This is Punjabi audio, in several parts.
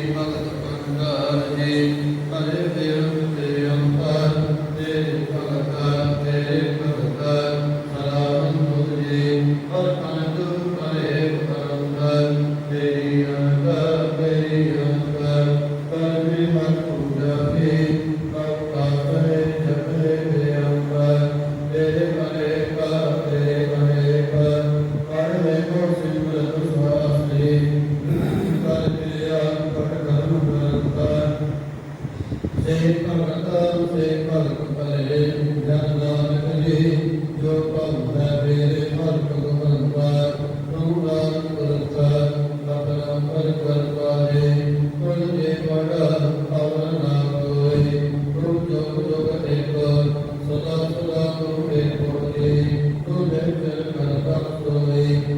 ਭਗਤ ਪੰਗਾਰ ਜੀ। ਜੇ ਭਗਤ ਤੇ ਭਗਤ ਭਲੇ ਜਨ ਨਾਮ ਕਲੇ ਜੋ ਭਗਤ ਹੈ ਮੇਰੇ ਭਗਤ ਗੁਰੂ ਪਾਰ ਗੁਰੂ ਨਾਮ ਕਰਤਾ ਆਪਣਾ ਪਰ ਕਰ ਪਾਰੇ ਕੋਈ ਜੇ ਪੜਾ ਅਵਰ ਨਾ ਹੋਏ ਗੁਰੂ ਜੋ ਜੋ ਕਰੇ ਕੋ ਸਦਾ ਸਦਾ ਗੁਰੂ ਦੇ ਕੋਲੇ ਗੁਰੂ ਦੇ ਚਰਨ ਕਰਤਾ ਹੋਏ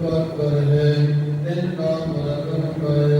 कृपा पर है इनका मरण है